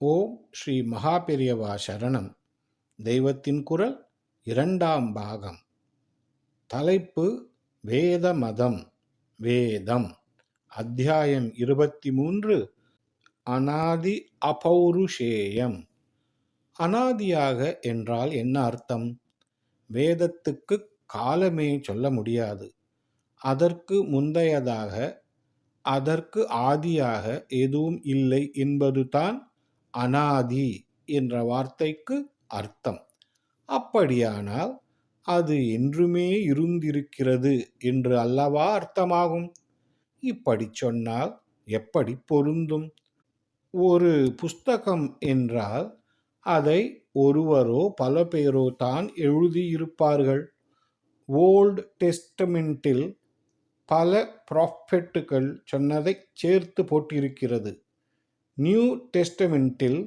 ஓம் ஸ்ரீ மகாபெரியவா சரணம். தெய்வத்தின் குரல் இரண்டாம் பாகம். தலைப்பு வேத மதம் வேதம். அத்தியாயம் இருபத்தி மூன்று அனாதி அபௌருஷேயம். அனாதியாக என்றால் என்ன அர்த்தம்? வேதத்துக்கு காலமே சொல்ல முடியாது. அதற்கு முந்தையதாக அதற்கு ஆதியாக எதுவும் இல்லை என்பதுதான் அனாதி என்ற வார்த்தைக்கு அர்த்தம். அப்படியானால் அது என்றுமே இருந்திருக்கிறது என்று அல்லவா அர்த்தமாகும்? இப்படி சொன்னால் எப்படி பொருந்தும்? ஒரு புஸ்தகம் என்றால் அதை ஒருவரோ பல பேரோ தான் எழுதியிருப்பார்கள். ஓல்டு டெஸ்டமெண்ட்டில் பல ப்ராஃபெட்டுகள் சொன்னதை சேர்த்து போட்டிருக்கிறது. நியூ டெஸ்டமெண்ட்டில்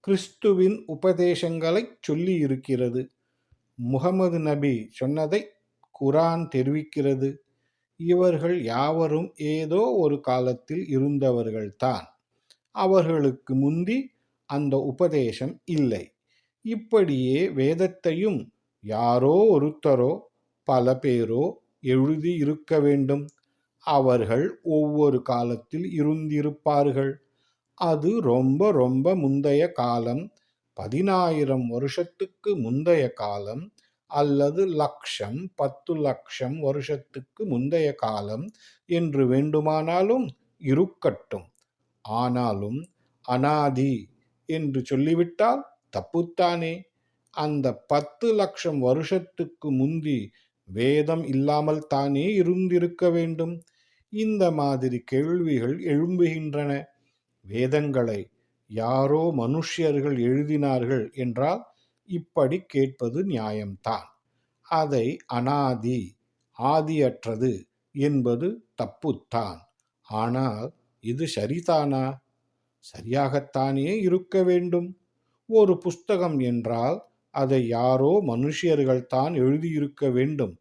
கிறிஸ்துவின் உபதேசங்களை சொல்லியிருக்கிறது. முகமது நபி சொன்னதை குரான் தெரிவிக்கிறது. இவர்கள் யாவரும் ஏதோ ஒரு காலத்தில் இருந்தவர்கள்தான். அவர்களுக்கு முந்தி அந்த உபதேசம் இல்லை. இப்படியே வேதத்தையும் யாரோ ஒருத்தரோ பல பேரோ எழுதி இருக்க வேண்டும். அவர்கள் ஒவ்வொரு காலத்தில் இருந்திருப்பார்கள். அது ரொம்ப ரொம்ப முந்தைய காலம். பதினாயிரம் வருஷத்துக்கு முந்தைய காலம் அல்லது லட்சம் பத்து லட்சம் வருஷத்துக்கு முந்தைய காலம் என்று வேண்டுமானாலும் இருக்கட்டும். ஆனாலும் அனாதி என்று சொல்லிவிட்டால் தப்புத்தானே. அந்த பத்து லட்சம் வருஷத்துக்கு முந்தி வேதம் இல்லாமல் தானே இருந்திருக்க வேண்டும். இந்த மாதிரி கேள்விகள் எழும்புகின்றன. வேதங்களை யாரோ மனுஷ்யர்கள் எழுதினார்கள் என்றால் இப்படி கேட்பது நியாயம்தான். அதை அனாதி ஆதியற்றது என்பது தப்புத்தான். ஆனால் இது சரிதானா? சரியாகத்தானே இருக்க வேண்டும். ஒரு புஸ்தகம் என்றால் அதை யாரோ மனுஷியர்கள் தான் எழுதியிருக்க வேண்டும்.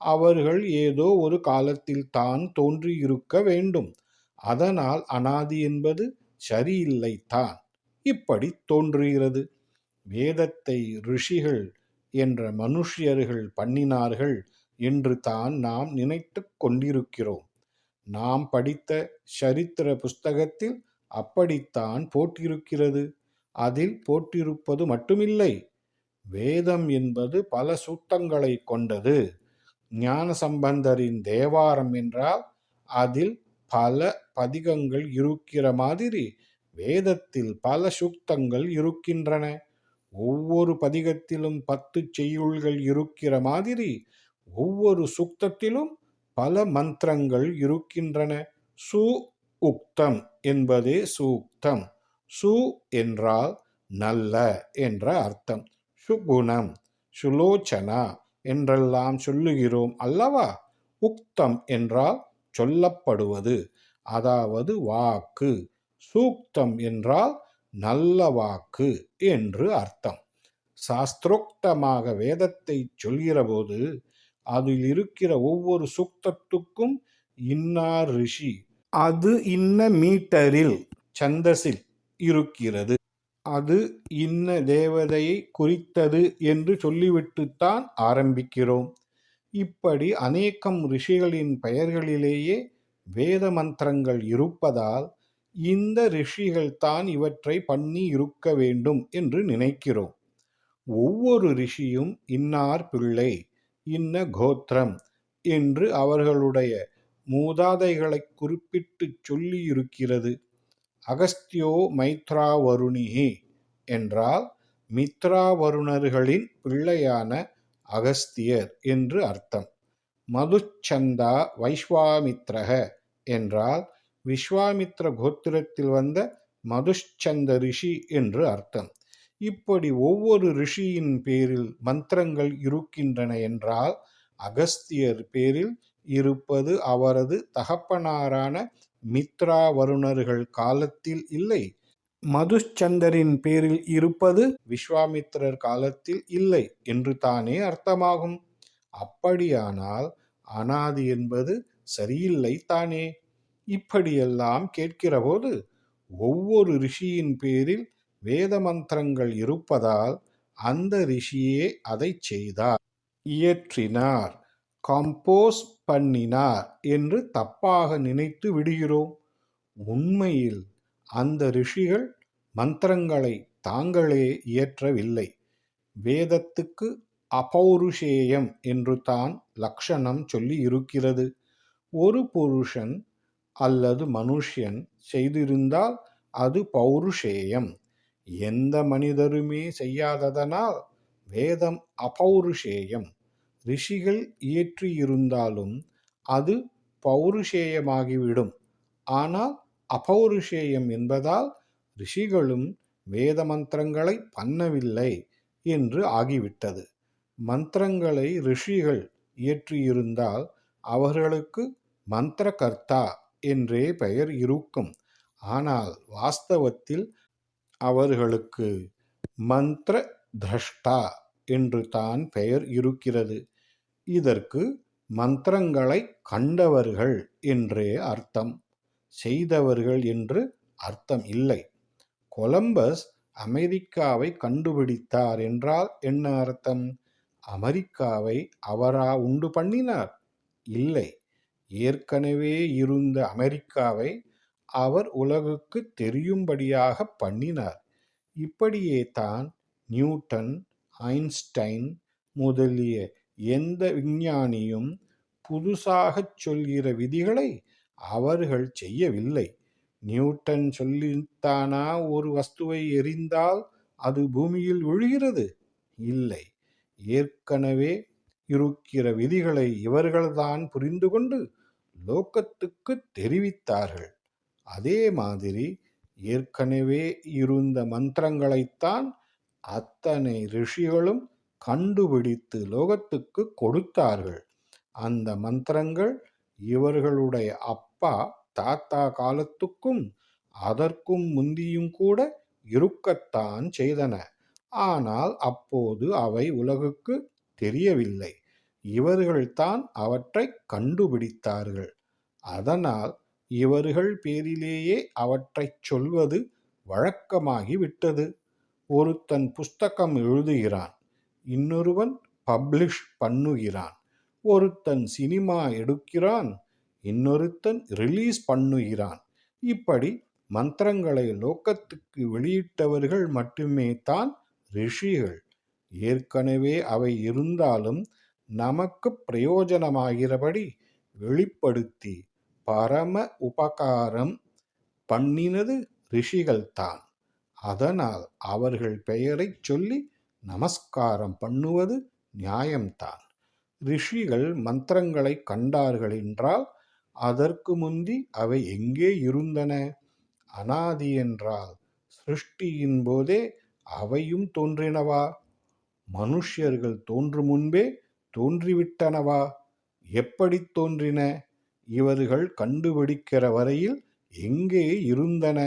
அவர்கள் ஏதோ ஒரு காலத்தில் தான் தோன்றியிருக்க வேண்டும். அதனால் அனாதி என்பது சரியில்லைத்தான். இப்படி தோன்றுகிறது. வேதத்தை ரிஷிகள் என்ற மனுஷியர்கள் பண்ணினார்கள் என்று தான் நாம் நினைத்து கொண்டிருக்கிறோம். நாம் படித்த சரித்திர புஸ்தகத்தில் அப்படித்தான் போட்டிருக்கிறது அதில் போட்டிருப்பது மட்டுமில்லை. வேதம் என்பது பல சூத்தங்களை கொண்டது. ஞான சம்பந்தரின் தேவாரம் என்றால் அதில் பல பதிகங்கள் இருக்கிற மாதிரி வேதத்தில் பல சுக்தங்கள் இருக்கின்றன. ஒவ்வொரு பதிகத்திலும் பத்து செய்யுள்கள் இருக்கிற மாதிரி ஒவ்வொரு சுக்தத்திலும் பல மந்திரங்கள் இருக்கின்றன. சு உக்தம் என்பதே சூக்தம். சு என்றால் நல்ல என்ற அர்த்தம். சுகுணம் சுலோச்சனா என்றெல்லாம் சொல்லுகிறோம் அல்லவா? உக்தம் என்றால் சொல்லப்படுவது. அதாவது வாக்கு. சூக்தம் என்றால் நல்ல வாக்கு என்று அர்த்தம். சாஸ்திரோக்தமாக வேதத்தை சொல்கிறபோது அதில் இருக்கிற ஒவ்வொரு சுக்தத்துக்கும் இன்னார் ரிஷி. அது இன்ன மீட்டரில் சந்தஸில் இருக்கிறது. அது இன்ன தேவதையை குறித்தது என்று சொல்லிவிட்டுத்தான் ஆரம்பிக்கிறோம். இப்படி அநேகம் ரிஷிகளின் பெயர்களிலேயே வேத மந்திரங்கள் இருப்பதால் இந்த ரிஷிகள் தான் இவற்றை பண்ணி இருக்க வேண்டும் என்று நினைக்கிறோம். ஒவ்வொரு ரிஷியும் இன்னார் பிள்ளை இன்ன கோத்திரம் என்று அவர்களுடைய மூதாதைகளை குறிப்பிட்டு சொல்லி இருக்கிறது அகஸ்தியோ மைத்ராவருணிகி என்றால் மித்ராவருணர்களின் பிள்ளையான அகஸ்தியர் என்று அர்த்தம். மதுச்சந்தா வைஸ்வாமித்ரக என்றால் விஸ்வாமித்ர கோத்திரத்தில் வந்த மதுஷ்சந்த ரிஷி என்று அர்த்தம். இப்படி ஒவ்வொரு ரிஷியின் பேரில் மந்திரங்கள் இருக்கின்றன என்றால் அகஸ்தியர் பேரில் இருப்பது அவரது தகப்பனாரான மித்ரா வருணர்கள் காலத்தில் இல்லை. மதுச்சந்தரின் பேரில் இருப்பது விஸ்வாமித்திரர் காலத்தில் இல்லை என்று தானே அர்த்தமாகும். அப்படியானால் அனாதி என்பது சரியில்லை தானே? இப்படியெல்லாம் கேட்கிறபோது ஒவ்வொரு ரிஷியின் பேரில் வேத மந்திரங்கள் இருப்பதால் அந்த ரிஷியே அதைச் செய்தார். இயற்றினார் கம்போஸ் பண்ணினார் என்று தப்பாக நினைத்து விடுகிறோம். உண்மையில் அந்த ரிஷிகள் மந்திரங்களை தாங்களே இயற்றவில்லை. வேதத்துக்கு அபௌருஷேயம் என்று தான் லக்ஷணம் சொல்லி இருக்கிறது. ஒரு புருஷன் அல்லது மனுஷ்யன் செய்திருந்தால் அது பௌருஷேயம். எந்த மனிதருமே செய்யாததனால் வேதம் அபௌருஷேயம். ரிஷிகள் இயற்றியிருந்தாலும் அது பௌருஷேயமாகிவிடும். ஆனால் அபௌருஷேயம் என்பதால் ரிஷிகளும் வேத மந்திரங்களை பண்ணவில்லை என்று ஆகிவிட்டது. மந்திரங்களை ரிஷிகள் இயற்றியிருந்தால் அவர்களுக்கு மந்திரகர்த்தா என்றே பெயர் இருக்கும். ஆனால் வாஸ்தவத்தில் அவர்களுக்கு மந்திர திரஷ்டா என்று தான் பெயர் இருக்கிறது. இதற்கு மந்திரங்களை கண்டவர்கள் என்றே அர்த்தம். செய்தவர்கள் என்று அர்த்தம் இல்லை. கொலம்பஸ் அமெரிக்காவை கண்டுபிடித்தார் என்றால் என்ன அர்த்தம்? அமெரிக்காவை அவரா உண்டு பண்ணினார்? இல்லை. ஏற்கனவே இருந்த அமெரிக்காவை அவர் உலகுக்கு தெரியும்படியாக பண்ணினார். இப்படியே தான் நியூட்டன் ஐன்ஸ்டைன் முதலிய எந்த விஞ்ஞானியும் புதுசாகச் சொல்கிற விதிகளை அவர்கள் செய்யவில்லை. நியூட்டன் சொல்லித்தானா ஒரு வஸ்துவை எரிந்தால் அது பூமியில் விழுகிறது? இல்லை. ஏற்கனவே இருக்கிற விதிகளை இவர்கள்தான் புரிந்து கொண்டு லோக்கத்துக்கு தெரிவித்தார்கள். அதே மாதிரி ஏற்கனவே இருந்த மந்திரங்களைத்தான் அத்தனை ரிஷிகளும் கண்டுபிடித்து லோகத்துக்கு கொடுத்தார்கள். அந்த மந்திரங்கள் இவர்களுடைய அப் அப்பா தாத்தா காலத்துக்கும் அதற்கும் முந்தியும் கூட இருக்கத்தான் செய்தன. ஆனால் அப்போது அவை உலகுக்கு தெரியவில்லை. இவர்கள்தான் அவற்றை கண்டுபிடித்தார்கள். அதனால் இவர்கள் பேரிலேயே அவற்றைச் சொல்வது வழக்கமாகிவிட்டது ஒருத்தன் புஸ்தகம் எழுதுகிறான் இன்னொருவன் பப்ளிஷ் பண்ணுகிறான். ஒருத்தன் சினிமா எடுக்கிறான் இன்னொருத்தன் ரிலீஸ் பண்ணுகிறான். இப்படி மந்திரங்களை லோக்கத்துக்கு வெளியிட்டவர்கள் மட்டுமே தான் ரிஷிகள். ஏற்கனவே அவை இருந்தாலும் நமக்கு பிரயோஜனமாகிறபடி வெளிப்படுத்தி பரம உபகாரம் பண்ணினது ரிஷிகள்தான் அதனால் அவர்கள் பெயரைச் சொல்லி நமஸ்காரம் பண்ணுவது நியாயம்தான். ரிஷிகள் மந்திரங்களை கண்டார்கள் என்றால் அதற்கு முந்தி அவை எங்கே இருந்தன? அனாதி என்றால் சிருஷ்டியின் போதே அவையும் தோன்றினவா? மனுஷ்யர்கள் தோன்றும் முன்பே தோன்றிவிட்டனவா? எப்படி தோன்றின? இவர்கள் கண்டுபிடிக்கிற வரையில் எங்கே இருந்தன?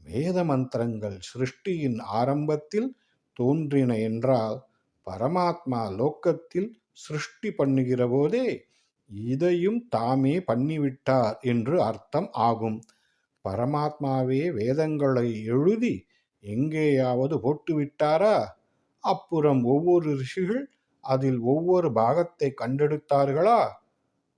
வேத மந்திரங்கள் சிருஷ்டியின் ஆரம்பத்தில் தோன்றின என்றால் பரமாத்மா லோக்கத்தில் சிருஷ்டி பண்ணுகிற போதே இதையும் தாமே பண்ணிவிட்டார் என்று அர்த்தம் ஆகும். பரமாத்மாவே வேதங்களை எழுதி எங்கேயாவது போட்டுவிட்டாரா? அப்புறம் ஒவ்வொரு ரிஷிகள் அதில் ஒவ்வொரு பாகத்தை கண்டெடுத்தார்களா?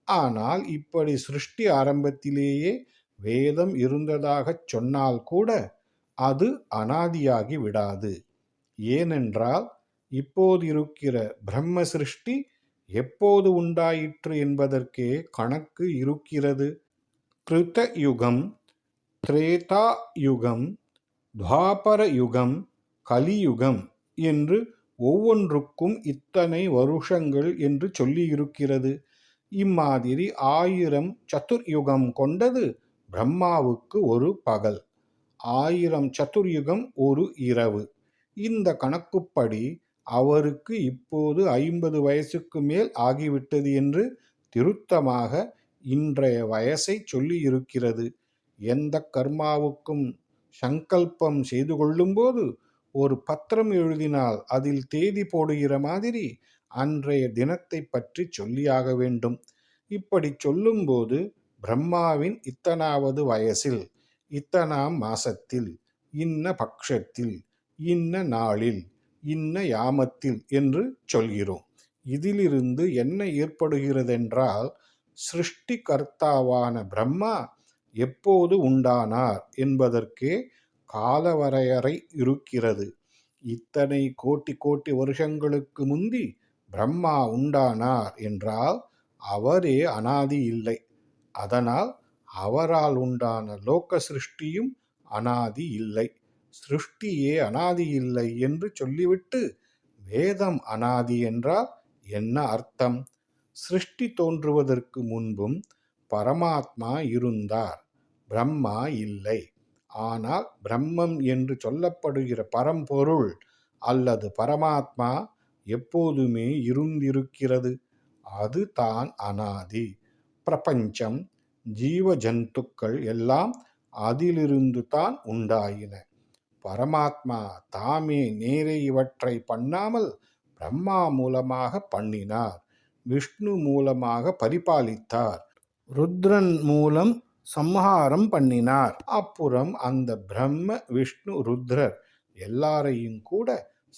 ஆனால் இப்படி சிருஷ்டி ஆரம்பத்திலேயே வேதம் இருந்ததாகச் சொன்னால் கூட அது அனாதியாகி விடாது. ஏனென்றால் இப்போது இருக்கிற பிரம்ம சிருஷ்டி எப்போது உண்டாயிற்று என்பதற்கே கணக்கு இருக்கிறது. கிருத யுகம் திரேதா யுகம் துவாபர யுகம் கலியுகம் என்று ஒவ்வொன்றுக்கும் இத்தனை வருஷங்கள் என்று சொல்லியிருக்கிறது. இம்மாதிரி ஆயிரம் சத்துர்யுகம் கொண்டது பிரம்மாவுக்கு ஒரு பகல் ஆயிரம் சதுர்யுகம் ஒரு இரவு. இந்த கணக்குப்படி அவருக்கு இப்போது ஐம்பது வயசுக்கு மேல் ஆகிவிட்டது என்று திருத்தமாக இன்றைய வயசை சொல்லியிருக்கிறது. எந்த கர்மாவுக்கும் சங்கல்பம் செய்து கொள்ளும்போது ஒரு பத்திரம் எழுதினால் அதில் தேதி போடுகிற மாதிரி அன்றைய தினத்தை பற்றி சொல்லியாக வேண்டும். இப்படி சொல்லும்போது பிரம்மாவின் இத்தனாவது வயசில் இத்தனாம் மாசத்தில் இன்ன பக்ஷத்தில் இன்ன நாளில் இன்ன யாமத்தில் என்று சொல்கிறோம். இதிலிருந்து என்ன ஏற்படுகிறதென்றால் சிருஷ்டிகர்த்தாவான பிரம்மா எப்போது உண்டானார் என்பதற்கே காலவரையறை இருக்கிறது. இத்தனை கோட்டி கோட்டி வருஷங்களுக்கு முந்தி பிரம்மா உண்டானார் என்றால் அவரே அனாதி இல்லை. அதனால் அவரால் உண்டான லோக சிருஷ்டியும் அனாதி இல்லை. சிருஷ்டியே அனாதி இல்லை என்று சொல்லிவிட்டு வேதம் அனாதி என்றால் என்ன அர்த்தம்? சிருஷ்டி தோன்றுவதற்கு முன்பும் பரமாத்மா இருந்தார் பிரம்மா இல்லை. ஆனால் பிரம்மம் என்று சொல்லப்படுகிற பரம்பொருள் அல்லது பரமாத்மா எப்போதுமே இருந்திருக்கிறது. அது தான் அனாதி. பிரபஞ்சம் ஜீவ ஜந்துக்கள் எல்லாம் அதிலிருந்து தான் உண்டாயின. பரமாத்மா தாமே நேரே இவற்றை பண்ணாமல் பிரம்மா மூலமாக பண்ணினார். விஷ்ணு மூலமாக பரிபாலித்தார். ருத்ரன் மூலம் சம்ஹாரம் பண்ணினார். அப்புறம் அந்த பிரம்ம விஷ்ணு ருத்ரர் எல்லாரையும் கூட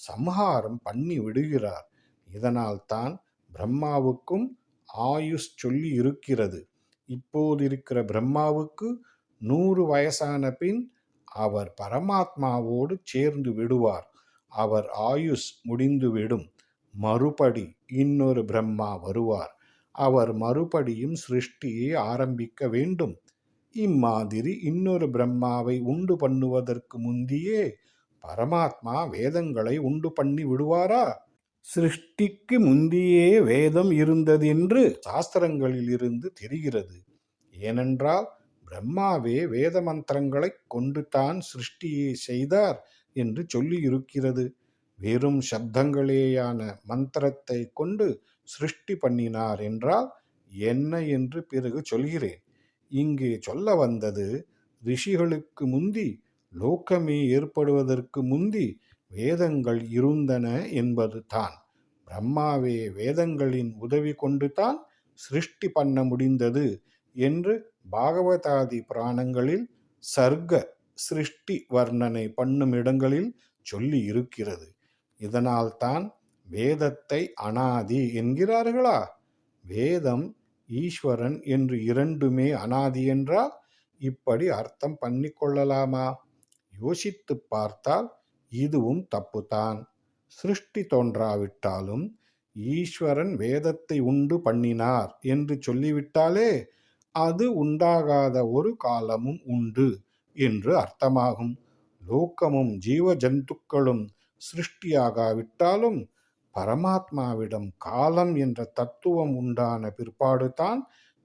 சம்ஹாரம் பண்ணி விடுகிறார். இதனால் தான் பிரம்மாவுக்கும் ஆயுஷ் சொல்லி இருக்கிறது. இப்போது இருக்கிற பிரம்மாவுக்கு நூறு வயசான பின் அவர் பரமாத்மாவோடு சேர்ந்து விடுவார். அவர் ஆயுஷ் முடிந்துவிடும் மறுபடி இன்னொரு பிரம்மா வருவார். அவர் மறுபடியும் சிருஷ்டியை ஆரம்பிக்க வேண்டும். இம்மாதிரி இன்னொரு பிரம்மாவை உண்டு பண்ணுவதற்கு முந்தியே பரமாத்மா வேதங்களை உண்டு பண்ணி விடுவாரா? சிருஷ்டிக்கு முந்தியே வேதம் இருந்தது என்று தெரிகிறது. ஏனென்றால் பிரம்மாவே வேத மந்திரங்களை கொண்டு தான் சிருஷ்டியை செய்தார் என்று சொல்லியிருக்கிறது. வெறும் சப்தங்களேயான மந்திரத்தை கொண்டு சிருஷ்டி பண்ணினார் என்றால் என்ன என்று பிறகு சொல்கிறேன். இங்கே சொல்ல வந்தது ரிஷிகளுக்கு முந்தி லோக்கமே ஏற்படுவதற்கு முந்தி வேதங்கள் இருந்தன என்பது தான் பிரம்மாவே வேதங்களின் உதவி கொண்டு தான் சிருஷ்டி பண்ண முடிந்தது என்று பாகவதாதி புராணங்களில் சர்க்க சிருஷ்டி வர்ணனை பண்ணும் இடங்களில் சொல்லி இருக்கிறது. இதனால்தான் வேதத்தை அனாதி என்கிறார்களா? வேதம் ஈஸ்வரன் என்று இரண்டுமே அனாதி என்றால் இப்படி அர்த்தம் பண்ணி கொள்ளலாமா? யோசித்து பார்த்தால் இதுவும் தப்புதான் சிருஷ்டி தோன்றாவிட்டாலும் ஈஸ்வரன் வேதத்தை உண்டு பண்ணினார் என்று சொல்லிவிட்டாலே அது உண்டாகாத ஒரு காலமும் உண்டு என்று அர்த்தமாகும். லோக்கமும் ஜீவ ஜந்துக்களும் சிருஷ்டியாகாவிட்டாலும் பரமாத்மாவிடம் காலம் என்ற தத்துவம் உண்டான பிற்பாடுதான்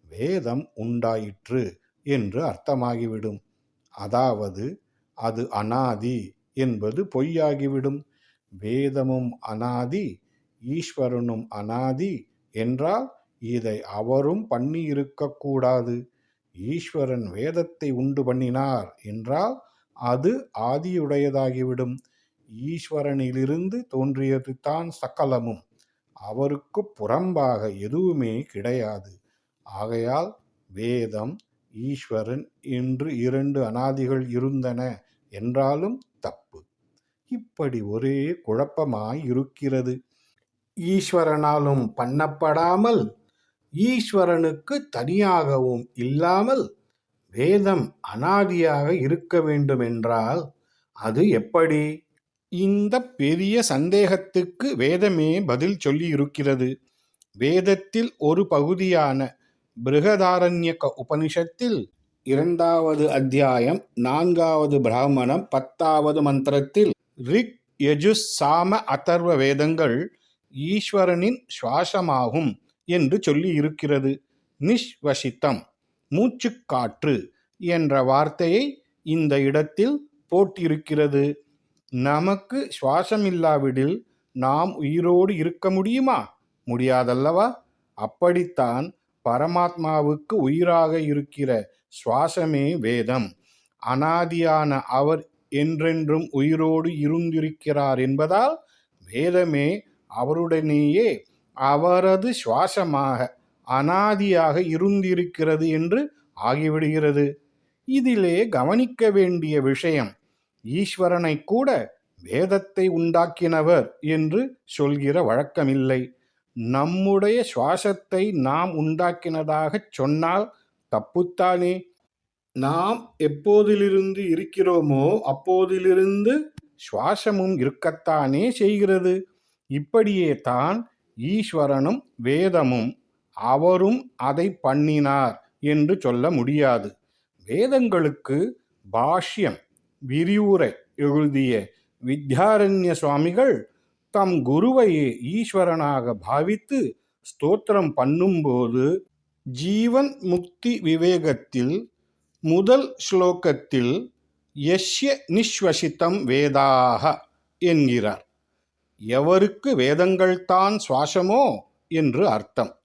வேதம் உண்டாயிற்று என்று அர்த்தமாகிவிடும். அதாவது அது அனாதி என்பது பொய்யாகிவிடும். வேதமும் அனாதி ஈஸ்வரனும் அனாதி என்றால் இதை அவரும் பண்ணி இருக்கக்கூடாது ஈஸ்வரன் வேதத்தை உண்டு பண்ணினார் என்றால் அது ஆதியுடையதாகிவிடும். ஈஸ்வரனிலிருந்து தோன்றியது தான் சக்கலமும் அவருக்கு புறம்பாக எதுவுமே கிடையாது. ஆகையால் வேதம் ஈஸ்வரன் என்று இரண்டு அனாதிகள் இருந்தன என்றாலும் தப்பு. இப்படி ஒரே குழப்பமாய் இருக்கிறது ஈஸ்வரனாலும் பண்ணப்படாமல் ஈஸ்வரனுக்கு தனியாகவும் இல்லாமல் வேதம் அனாதியாக இருக்க வேண்டுமென்றால் அது எப்படி? இந்த பெரிய சந்தேகத்துக்கு வேதமே பதில் சொல்லி இருக்கிறது வேதத்தில் ஒரு பகுதியான பிருகதாரண்யக உபனிஷத்தில் இரண்டாவது அத்தியாயம் நான்காவது பிராமணம் பத்தாவது மந்திரத்தில் ரிக் யஜுஸ் சாம அதர்வ வேதங்கள் ஈஸ்வரனின் சுவாசமாகும். என்று சொல்லி இருக்கிறது நிஷ்வசித்தம் மூச்சுக்காற்று என்ற வார்த்தையை இந்த இடத்தில் போட்டிருக்கிறது. நமக்கு சுவாசம் இல்லாவிடில் நாம் உயிரோடு இருக்க முடியுமா? முடியாதல்லவா? அப்படித்தான் பரமாத்மாவுக்கு உயிராக இருக்கிற சுவாசமே வேதம். அனாதியான அவர் என்றென்றும் உயிரோடு இருந்திருக்கிறார் என்பதால் வேதமே அவருடனேயே அவரது சுவாசமாக அனாதியாக இருந்திருக்கிறது என்று ஆகிவிடுகிறது. இதிலே கவனிக்க வேண்டிய விஷயம் ஈஸ்வரனை கூட வேதத்தை உண்டாக்கினவர் என்று சொல்கிற வழக்கமில்லை. நம்முடைய சுவாசத்தை நாம் உண்டாக்கினதாகச் சொன்னால் தப்புத்தானே? நாம் எப்போதிலிருந்து இருக்கிறோமோ அப்போதிலிருந்து சுவாசமும் இருக்கத்தானே செய்கிறது. இப்படியே தான் ஈஸ்வரனும் வேதமும் அவரும் அதை பண்ணினார் என்று சொல்ல முடியாது. வேதங்களுக்கு பாஷ்யம் விரிவுரை எழுதிய வித்யாரண்ய சுவாமிகள் தம் குருவையே ஈஸ்வரனாக பாவித்து ஸ்தோத்திரம் பண்ணும்போது ஜீவன் முக்தி விவேகத்தில் முதல் ஸ்லோகத்தில் யஷ்ய நிஸ்வசித்தம் வேதாக என்கிறார். எவருக்கு வேதங்கள்தான் சுவாசமோ என்று அர்த்தம்.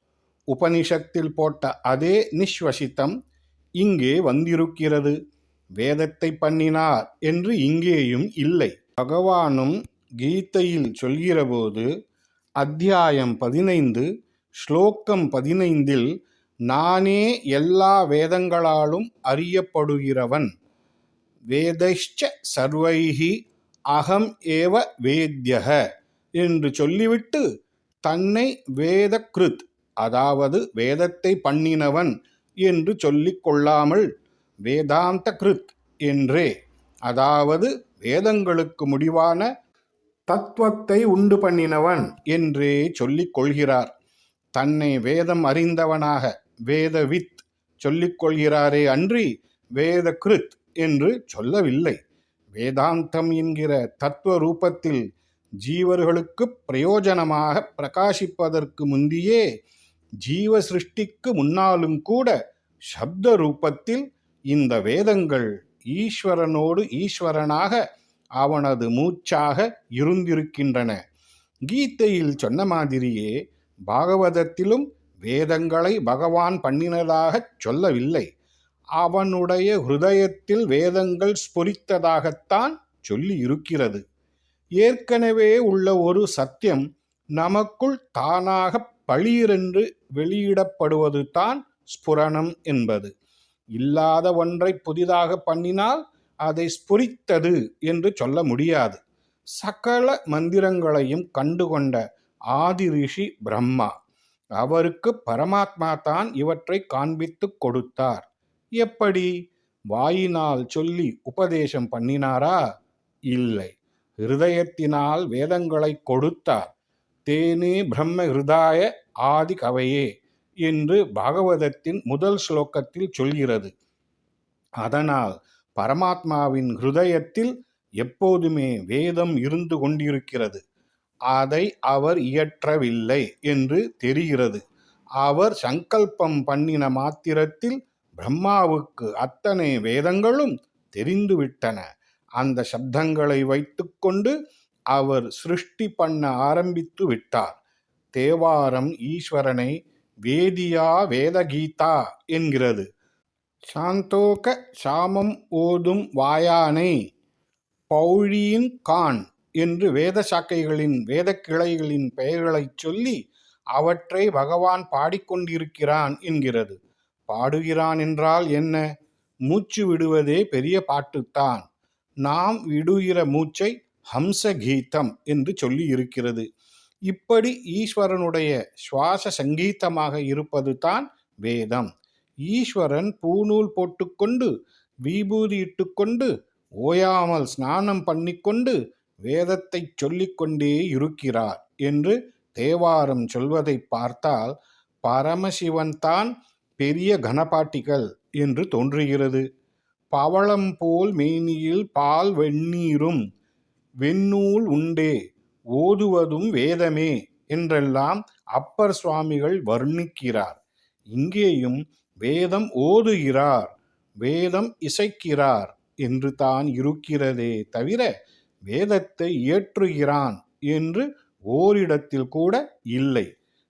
உபனிஷத்தில் போட்ட அதே நிஸ்வசித்தம் இங்கே வந்திருக்கிறது. வேதத்தை பண்ணினார் என்று இங்கேயும் இல்லை. பகவானும் கீதையில் சொல்கிறபோது அத்தியாயம் பதினைந்து ஸ்லோகம் பதினைந்தில் நானே எல்லா வேதங்களாலும் அறியப்படுகிறவன். வேதைஷ்ச சர்வைஹி அகம் ஏவ வேத்யக. என்று சொல்லிவிட்டு தன்னை வேதக்ருத் அதாவது வேதத்தை பண்ணினவன் என்று சொல்லிக் கொள்ளாமல் வேதாந்த கிருத் என்றே அதாவது வேதங்களுக்கு முடிவான தத்துவத்தை உண்டு பண்ணினவன் என்றே சொல்லிக் கொள்கிறார். தன்னை வேதம் அறிந்தவனாக வேதவித் சொல்லிக் கொள்கிறாரே அன்றி வேத கிருத் என்று சொல்லவில்லை. வேதாந்தம் என்கிற தத்துவ ரூபத்தில் ஜீவர்களுக்கு பிரயோஜனமாக பிரகாசிப்பதற்கு முந்தியே ஜீவ சிருஷ்டிக்கு முன்னாலும் கூட சப்த ரூபத்தில் இந்த வேதங்கள் ஈஸ்வரனோடு ஈஸ்வரனாக அவனது மூச்சாக இருந்திருக்கின்றன. கீதையில் சொன்ன மாதிரியே பாகவதத்திலும் வேதங்களை பகவான் பண்ணினதாகச் சொல்லவில்லை. அவனுடைய ஹிருதயத்தில் வேதங்கள் ஸ்புரித்ததாகத்தான் சொல்லி இருக்கிறது ஏற்கனவே உள்ள ஒரு சத்தியம் நமக்குள் தானாக பளீரென்று வெளியிடப்படுவது தான் ஸ்புரணம் என்பது. இல்லாத ஒன்றை புதிதாக பண்ணினால் அதை ஸ்புரித்தது என்று சொல்ல முடியாது. சகல மந்திரங்களையும் கண்டுகொண்ட ஆதி ரிஷி பிரம்மா அவருக்கு பரமாத்மா தான் இவற்றை காண்பித்துக் கொடுத்தார். எப்படி? வாயினால் சொல்லி உபதேசம் பண்ணினாரா? இல்லை. ஹிருதயத்தினால் வேதங்களை கொடுத்தார். தேனே பிரம்ம ஹிருதாய ஆதி கவையே என்று பாகவதத்தின் முதல் ஸ்லோகத்தில் சொல்கிறது. அதனால் பரமாத்மாவின் ஹிருதயத்தில் எப்போதுமே வேதம் இருந்து கொண்டிருக்கிறது. அதை அவர் இயற்றவில்லை என்று தெரிகிறது. அவர் சங்கல்பம் பண்ணின மாத்திரத்தில் பிரம்மாவுக்கு அத்தனை வேதங்களும் தெரிந்துவிட்டன. அந்த சப்தங்களை வைத்துக்கொண்டு அவர் சிருஷ்டி பண்ண ஆரம்பித்து விட்டார். தேவாரம் ஈஸ்வரனை வேதியா வேதகீதா என்கிறது. சாந்தோக சாமம் ஓதும் வாயானை பௌழியின் கான் என்று வேத சாக்கைகளின் வேத கிளைகளின் பெயர்களைச் சொல்லி அவற்றை பகவான் பாடிக்கொண்டிருக்கிறான் என்கிறது. பாடுகிறான் என்றால் என்ன? மூச்சு விடுவதே பெரிய பாட்டுத்தான். நாம் விடுகிற மூச்சை ஹம்ச கீதம் என்று சொல்லி இருக்கிறது இப்படி ஈஸ்வரனுடைய சுவாச சங்கீதமாக இருப்பது தான் வேதம். ஈஸ்வரன் பூநூல் போட்டுக்கொண்டு விபூதி இட்டுக்கொண்டு ஓயாமல் ஸ்நானம் பண்ணிக்கொண்டு வேதத்தை சொல்லிக்கொண்டே இருக்கிறார் என்று தேவாரம் சொல்வதை பார்த்தால் பரமசிவன் தான் பெரிய கனபாட்டிகள் என்று தோன்றுகிறது. பவளம் போல் மேனியில் பால் வெந்நீரும் வெண்ணூல் உண்டே ஓதுவதும் வேதமே என்றெல்லாம் அப்பர் சுவாமிகள் வர்ணிக்கிறார். இங்கேயும் வேதம் ஓதுகிறார் வேதம் இசைக்கிறார் என்று தான் இருக்கிறதே தவிர வேதத்தை இயற்றுகிறான் என்று ஓரிடத்தில் கூட இல்லை.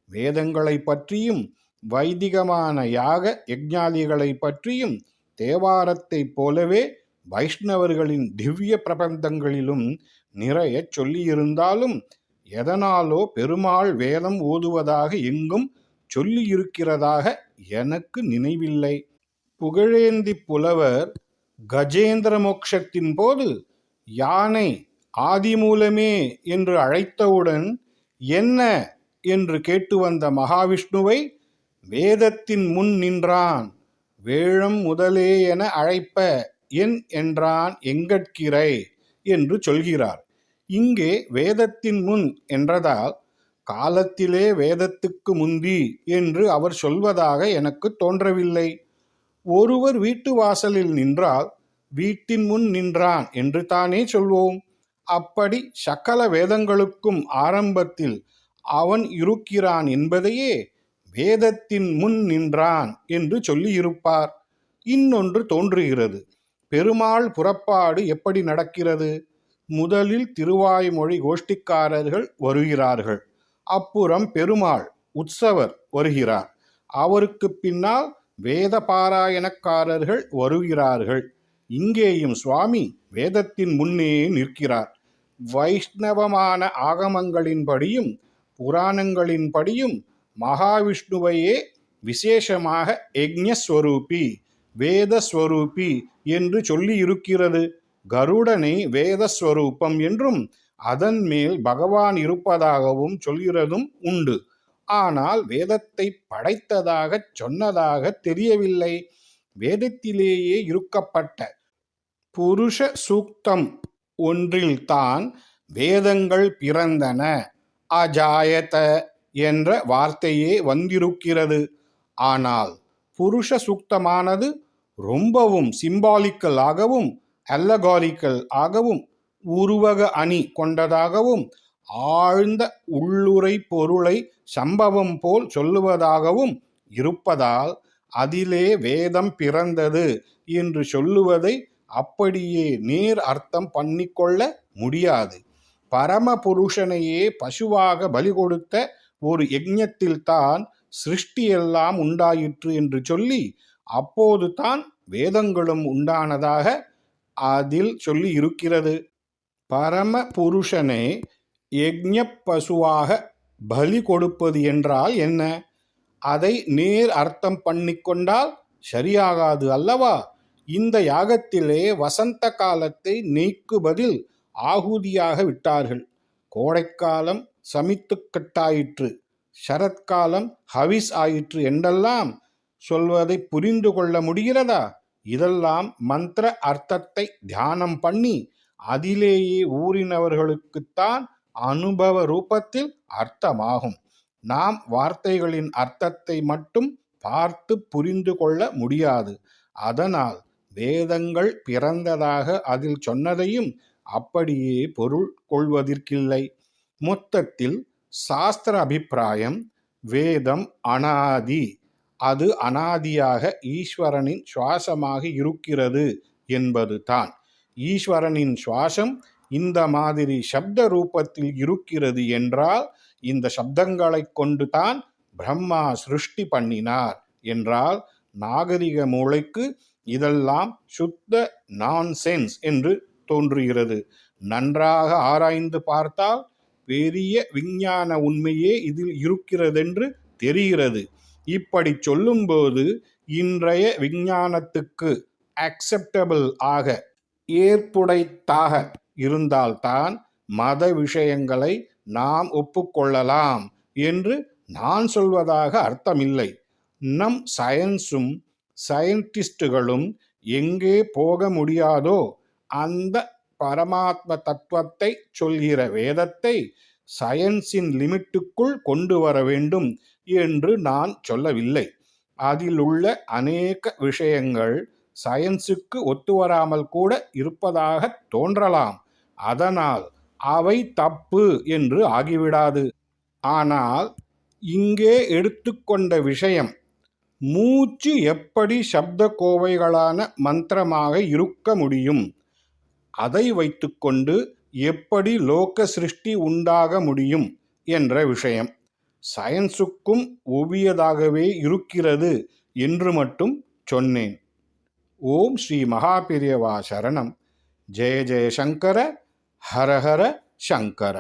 வேதங்களை பற்றியும் வைதிகமான யாக யஜ்ஞாதிகளை பற்றியும் தேவாரத்தைப் போலவே வைஷ்ணவர்களின் திவ்ய பிரபந்தங்களிலும் நிறைய சொல்லியிருந்தாலும் எதனாலோ பெருமாள் வேதம் ஓதுவதாக எங்கும் சொல்லியிருக்கிறதாக எனக்கு நினைவில்லை. புகழேந்தி புலவர் கஜேந்திர மோக்ஷத்தின் போது யானை ஆதிமூலமே என்று அழைத்தவுடன் என்ன என்று கேட்டு வந்த மகாவிஷ்ணுவை வேதத்தின் முன் நின்றான். வேழம் முதலே என அழைப்ப என் என்றான் எங்கட்கிறை? என்று சொல்கிறார். இங்கே வேதத்தின் முன் என்றதால் காலத்திலே வேதத்துக்கு முந்தி என்று அவர் சொல்வதாக எனக்கு தோன்றவில்லை. ஒருவர் வீட்டு வாசலில் நின்றால் வீட்டின் முன் நின்றான் என்று தானே சொல்வோம். அப்படி சகல வேதங்களுக்கும் ஆரம்பத்தில் அவன் இருக்கிறான் என்பதையே வேதத்தின் முன் நின்றான் என்று சொல்லியிருப்பார். இன்னொன்று தோன்றுகிறது. பெருமாள் புறப்பாடு எப்படி நடக்கிறது? முதலில் திருவாய்மொழி கோஷ்டிக்காரர்கள் வருகிறார்கள். அப்புறம் பெருமாள் உற்சவர் வருகிறார். அவருக்கு பின்னால் வேத பாராயணக்காரர்கள் வருகிறார்கள். இங்கேயும் சுவாமி வேதத்தின் முன்னே நிற்கிறார். வைஷ்ணவமான ஆகமங்களின்படியும் புராணங்களின்படியும் மகாவிஷ்ணுவையே விசேஷமாக யஜ்ஞஸ்வரூபி வேதஸ்வரூபி என்று சொல்லி இருக்கிறது கருடனை வேதஸ்வரூபம் என்றும் அதன் மேல் பகவான் இருப்பதாகவும் சொல்கிறதும் உண்டு. ஆனால் வேதத்தை படைத்ததாக சொன்னதாக தெரியவில்லை. வேதத்திலேயே இருக்கப்பட்ட புருஷ சூக்தம் ஒன்றில்தான் வேதங்கள் பிறந்தன. அஜாயத என்ற வார்த்தையே வந்திருக்கிறது. ஆனால் புருஷ சூக்தமானது ரொம்பவும் சிம்பாலிக்கல் ஆகவும் அல்லகாரிக்கல் ஆகவும் உருவக அணி கொண்டதாகவும் ஆழ்ந்த உள்ளுரை பொருளை சம்பவம் போல் சொல்லுவதாகவும் இருப்பதால் அதிலே வேதம் பிறந்தது என்று சொல்லுவதை அப்படியே நேர் அர்த்தம் பண்ணிக்கொள்ள முடியாது. பரம புருஷனையே பசுவாக பலி கொடுத்த ஒரு யஜ்ஞத்தில்தான் சிருஷ்டியெல்லாம் உண்டாயிற்று என்று சொல்லி அப்போது தான் வேதங்களும் உண்டானதாக அதில் சொல்லி இருக்கிறது பரம புருஷனே யஜ்ஞ பசுவாக பலி கொடுப்பது என்றால் என்ன? அதை நேர் அர்த்தம் பண்ணிக்கொண்டால் சரியாகாது அல்லவா? இந்த யாகத்திலே வசந்த காலத்தை நீக்குவதில் ஆகுதியாக விட்டார்கள். கோடைக்காலம் சமித்துக்கட்டாயிற்று சரத்காலம் ஹவிஸ் ஆயிற்று என்றெல்லாம் சொல்வதை புரிந்து கொள்ள முடிகிறதா? இதெல்லாம் மந்திர அர்த்தத்தை தியானம் பண்ணி அதிலேயே ஊறினவர்களுக்குத்தான் அனுபவ ரூபத்தில் அர்த்தமாகும். நாம் வார்த்தைகளின் அர்த்தத்தை மட்டும் பார்த்து புரிந்து கொள்ள முடியாது. அதனால் வேதங்கள் பிறந்ததாக அதில் சொன்னதையும் அப்படியே பொருள் கொள்வதற்கில்லை. மொத்தத்தில் சாஸ்திர அபிப்பிராயம் வேதம் அனாதி. அது அனாதியாக ஈஸ்வரனின் சுவாசமாக இருக்கிறது என்பது தான் ஈஸ்வரனின் சுவாசம் இந்த மாதிரி சப்த ரூபத்தில் இருக்கிறது என்றால் இந்த சப்தங்களை கொண்டு தான் பிரம்மா சிருஷ்டி பண்ணினார் என்றால் நாகரிக மூளைக்கு இதெல்லாம் சுத்த நான்சென்ஸ் என்று தோன்றுகிறது. நன்றாக ஆராய்ந்து பார்த்தால் பெரிய விஞ்ஞான உண்மையே இதில் இருக்கிறதென்று தெரிகிறது. இப்படி சொல்லும்போது இன்றைய விஞ்ஞானத்துக்கு அக்செப்டபிள் ஆக ஏற்புடைத்தாக இருந்தால்தான் மத விஷயங்களை நாம் ஒப்புக்கொள்ளலாம் என்று நான் சொல்வதாக அர்த்தமில்லை. நம் சயின்ஸும் சயின்டிஸ்டுகளும் எங்கே போக முடியாதோ அந்த பரமாத்ம தத்துவத்தை சொல்கிற வேதத்தை சயின்ஸின் லிமிட்டுக்குள் கொண்டு வர வேண்டும் என்று நான் சொல்லவில்லை. அதில் உள்ள அநேக விஷயங்கள் சயின்ஸுக்கு ஒத்துவராமல் கூட இருப்பதாக தோன்றலாம். அதனால் அவை தப்பு என்று ஆகிவிடாது. ஆனால் இங்கே எடுத்துக்கொண்ட விஷயம் மூச்சு எப்படி சப்த கோவைகளான மந்திரமாக இருக்க முடியும்? அதை வைத்துக்கொண்டு எப்படி லோக சிருஷ்டி உண்டாக முடியும் என்ற விஷயம். சயின்ஸுக்கும் ஒவியதாகவே இருக்கிறது என்று மட்டும் சொன்னேன். ஓம் ஸ்ரீ மகாபிரியவா சரணம். ஜெய ஜெய சங்கர ஹரஹர சங்கர.